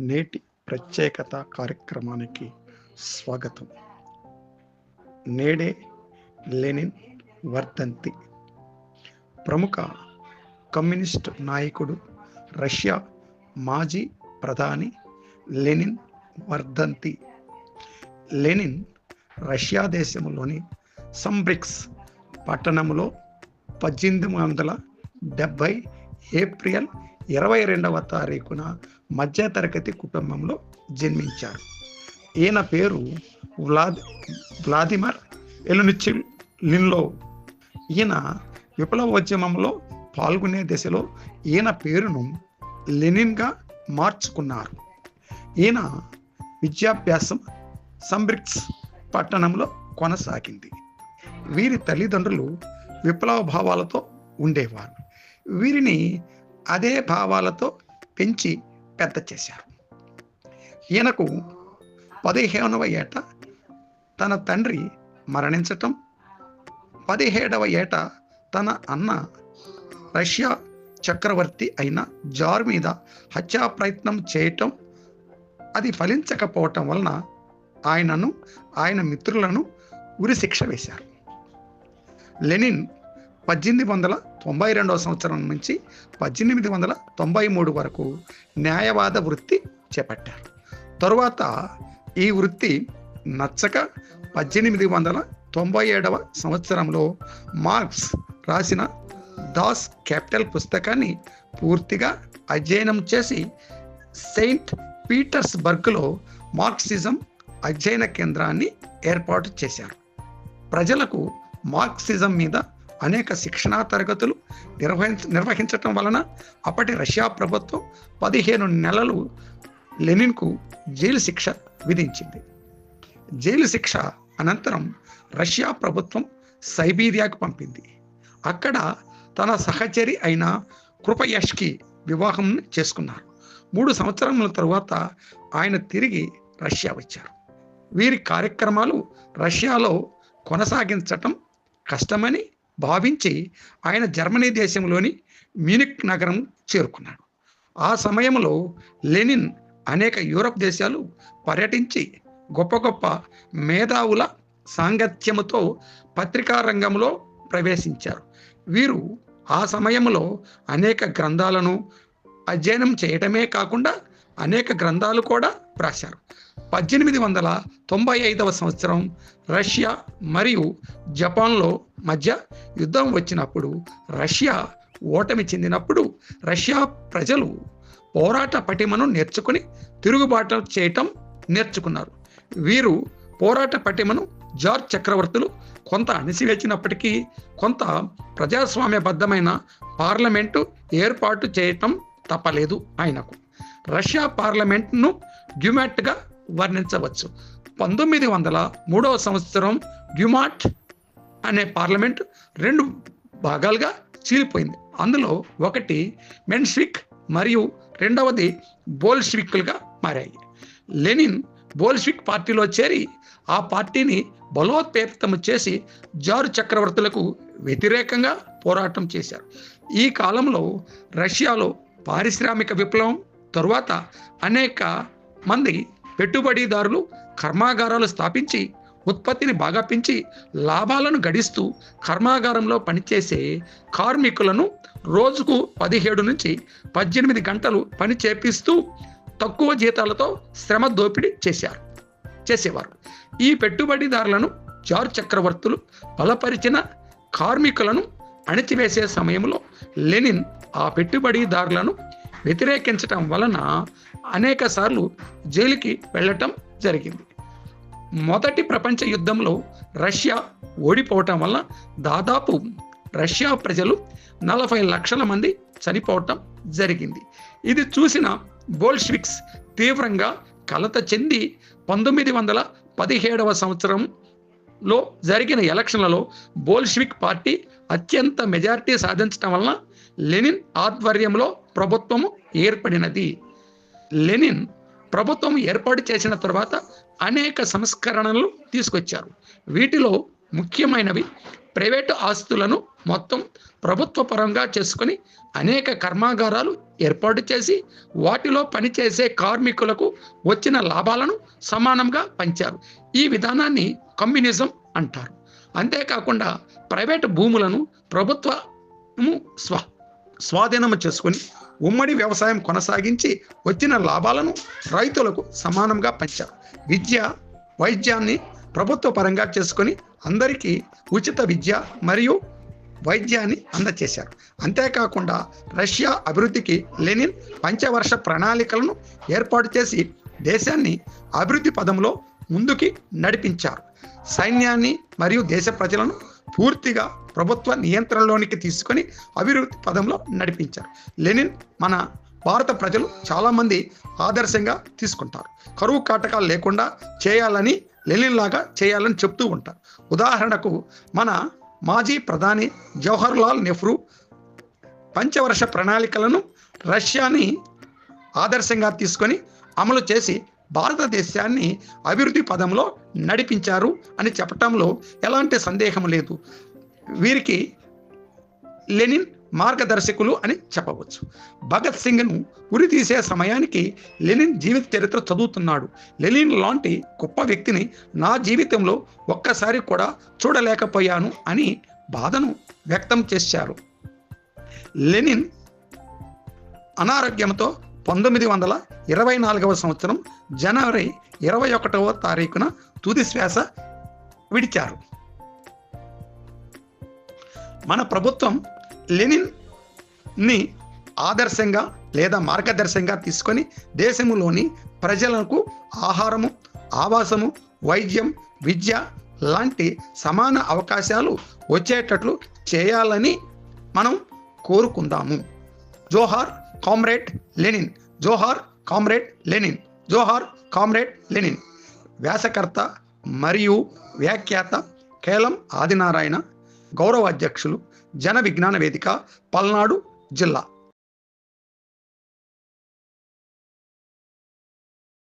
నేటి ప్రత్యేకత కార్యక్రమానికి స్వాగతం. నేడే లెనిన్ వర్ధంతి. ప్రముఖ కమ్యూనిస్ట్ నాయకుడు రష్యా మాజీ ప్రధాని లెనిన్ వర్ధంతి. లెనిన్ రష్యా దేశంలోని సంబ్రిక్స్ పట్టణంలో పద్దెనిమిది వందల డెబ్భై ఏప్రిల్ ఇరవై రెండవ తారీఖున మధ్యతరగతి కుటుంబంలో జన్మించారు. ఈయన పేరు వ్లాది వ్లాదిమర్ ఎలునిచిల్ లిన్లో ఈయన విప్లవోద్యమంలో పాల్గొనే దశలో ఈయన పేరును లెనిన్గా మార్చుకున్నారు. ఈయన విద్యాభ్యాసం సంబ్రిక్స్ పట్టణంలో కొనసాగింది. వీరి తల్లిదండ్రులు విప్లవ భావాలతో ఉండేవారు. వీరిని అదే భావాలతో పెంచి పెద్ద చేశారు. ఈయనకు పదిహేనవ ఏట తన తండ్రి మరణించటం పదిహేడవ ఏట తన అన్న రష్యా చక్రవర్తి అయిన జార్ మీద హత్యా ప్రయత్నం చేయటం అది ఫలించకపోవటం వలన ఆయనను ఆయన మిత్రులను ఉరిశిక్ష వేశారు. లెనిన్ పద్దెనిమిది వందల తొంభై రెండవ సంవత్సరం నుంచి పద్దెనిమిది వందల తొంభై మూడు వరకు న్యాయవాద వృత్తి చేపట్టారు. తరువాత ఈ వృత్తి నచ్చక పద్దెనిమిది వందల తొంభై ఏడవ సంవత్సరంలో మార్క్స్ రాసిన దాస్ క్యాపిటల్ పుస్తకాన్ని పూర్తిగా అధ్యయనం చేసి సెయింట్ పీటర్స్బర్గ్లో మార్క్సిజం అధ్యయన కేంద్రాన్ని ఏర్పాటు చేశారు. ప్రజలకు మార్క్సిజం మీద అనేక శిక్షణా తరగతులు నిర్వహించ నిర్వహించటం వలన అప్పటి రష్యా ప్రభుత్వం పదిహేను నెలలు లెనిన్కు జైలు శిక్ష విధించింది. జైలు శిక్ష అనంతరం రష్యా ప్రభుత్వం సైబీరియాకు పంపింది. అక్కడ తన సహచరి అయిన కృపయష్కి వివాహం చేసుకున్నారు. మూడు సంవత్సరముల తరువాత ఆయన తిరిగి రష్యా వచ్చారు. వీరి కార్యక్రమాలు రష్యాలో కొనసాగించటం కష్టమని భావించి ఆయన జర్మనీ దేశంలోని మ్యూనిక్ నగరం చేరుకున్నాడు. ఆ సమయంలో లెనిన్ అనేక యూరప్ దేశాలు పర్యటించి గొప్ప గొప్ప మేధావుల సాంగత్యముతో పత్రికా రంగంలో ప్రవేశించారు. వీరు ఆ సమయంలో అనేక గ్రంథాలను అధ్యయనం చేయటమే కాకుండా అనేక గ్రంథాలు కూడా రాశారు పద్దెనిమిది వందల తొంభై ఐదవ సంవత్సరం రష్యా మరియు జపాన్లో మధ్య యుద్ధం వచ్చినప్పుడు రష్యా ఓటమి చెందినప్పుడు రష్యా ప్రజలు పోరాట పటిమను నేర్చుకుని తిరుగుబాటు చేయటం నేర్చుకున్నారు. వీరు పోరాట పటిమను జార్జ్ చక్రవర్తులు కొంత అణిసివేసినప్పటికీ కొంత ప్రజాస్వామ్యబద్ధమైన పార్లమెంటు ఏర్పాటు చేయటం తప్పలేదు ఆయనకు. రష్యా పార్లమెంట్ను డ్యుమాట్గా వర్ణించవచ్చు. పంతొమ్మిది వందల మూడవ సంవత్సరం డ్యుమాట్ అనే పార్లమెంట్ రెండు భాగాలుగా చీలిపోయింది. అందులో ఒకటి మెన్స్విక్ మరియు రెండవది బోల్స్విక్లుగా మారాయి. లెనిన్ బోల్స్విక్ పార్టీలో చేరి ఆ పార్టీని బలోత్పేతము చేసి జారు చక్రవర్తులకు వ్యతిరేకంగా పోరాటం చేశారు. ఈ కాలంలో రష్యాలో పారిశ్రామిక విప్లవం తరువాత అనేక మంది పెట్టుబడిదారులు కర్మాగారాలు స్థాపించి ఉత్పత్తిని బాగా పెంచి లాభాలను గడిస్తూ కర్మాగారంలో పనిచేసే కార్మికులను రోజుకు పదిహేడు నుంచి పద్దెనిమిది గంటలు పని చేపిస్తూ తక్కువ జీతాలతో శ్రమ దోపిడీ చేశారు చేసేవారు. ఈ పెట్టుబడిదారులను చారు చక్రవర్తులు బలపరిచిన కార్మికులను అణిచివేసే సమయంలో లెనిన్ ఆ పెట్టుబడిదారులను వ్యతిరేకించటం వలన అనేక సార్లు జైలుకి వెళ్ళటం జరిగింది. మొదటి ప్రపంచ యుద్ధంలో రష్యా ఓడిపోవటం వల్ల దాదాపు రష్యా ప్రజలు నలభై లక్షల మంది చనిపోవటం జరిగింది. ఇది చూసిన బోల్షివిక్స్ తీవ్రంగా కలత చెంది పంతొమ్మిది వందల పదిహేడవ సంవత్సరంలో జరిగిన ఎలక్షన్లలో బోల్షివిక్ పార్టీ అత్యంత మెజారిటీ సాధించడం వలన లెనిన్ ఆధ్వర్యంలో ప్రభుత్వము ఏర్పడినది. లెనిన్ ప్రభుత్వం ఏర్పాటు చేసిన తర్వాత అనేక సంస్కరణలు తీసుకొచ్చారు. వీటిలో ముఖ్యమైనవి ప్రైవేటు ఆస్తులను మొత్తం ప్రభుత్వ పరంగా చేసుకొని అనేక కర్మాగారాలు ఏర్పాటు చేసి వాటిలో పనిచేసే కార్మికులకు వచ్చిన లాభాలను సమానంగా పంచారు. ఈ విధానాన్ని కమ్యూనిజం అంటారు. అంతేకాకుండా ప్రైవేటు భూములను ప్రభుత్వము స్వ స్వాధీనము చేసుకొని ఉమ్మడి వ్యవసాయం కొనసాగించి వచ్చిన లాభాలను రైతులకు సమానంగా పంచారు విద్య వైద్యాన్ని ప్రభుత్వ పరంగా చేసుకొని అందరికీ ఉచిత విద్య మరియు వైద్యాన్ని అందచేశారు. అంతేకాకుండా రష్యా అభివృద్ధికి లెనిన్ పంచవర్ష ప్రణాళికలను ఏర్పాటు చేసి దేశాన్ని అభివృద్ధి పదంలో ముందుకి నడిపించారు. సైన్యాన్ని మరియు దేశ ప్రజలను పూర్తిగా ప్రభుత్వ నియంత్రణలోనికి తీసుకొని అభివృద్ధి పదంలో నడిపించారు. లెనిన్ మన భారత ప్రజలు చాలామంది ఆదర్శంగా తీసుకుంటారు. కరువు కాటకాలు లేకుండా చేయాలని లెనిన్ లాగా చేయాలని చెప్తూ ఉంటారు. ఉదాహరణకు మన మాజీ ప్రధాని జవహర్లాల్ నెహ్రూ పంచవర్ష ప్రణాళికలను రష్యాని ఆదర్శంగా తీసుకొని అమలు చేసి భారతదేశాన్ని అభివృద్ధి పదంలో నడిపించారు అని చెప్పటంలో ఎలాంటి సందేహం లేదు. వీరికి లెనిన్ మార్గదర్శకులు అని చెప్పవచ్చు. భగత్ సింగ్ను ఉరి తీసే సమయానికి లెనిన్ జీవిత చరిత్ర చదువుతున్నాడు. లెనిన్ లాంటి గొప్ప వ్యక్తిని నా జీవితంలో ఒక్కసారి కూడా చూడలేకపోయాను అని బాధను వ్యక్తం చేశారు. లెనిన్ అనారోగ్యంతో పంతొమ్మిది వందల ఇరవై నాలుగవ సంవత్సరం జనవరి ఇరవై ఒకటవ తారీఖున తుది శ్వాస విడిచారు. మన ప్రభుత్వం లెనిన్ని ఆదర్శంగా లేదా మార్గదర్శంగా తీసుకొని దేశంలోని ప్రజలకు ఆహారము ఆవాసము వైద్యం విద్య లాంటి సమాన అవకాశాలు వచ్చేటట్లు చేయాలని మనం కోరుకుందాము. జోహార్ కామ్రేడ్ లెనిన్ జోహార్ కామ్రేడ్ లెనిన్ జోహార్ కామ్రేడ్ లెనిన్. వ్యాసకర్త మరియు వ్యాఖ్యాత కేలం ఆదినారాయణ గౌరవ అధ్యక్షులు జన విజ్ఞాన వేదిక పల్నాడు జిల్లా.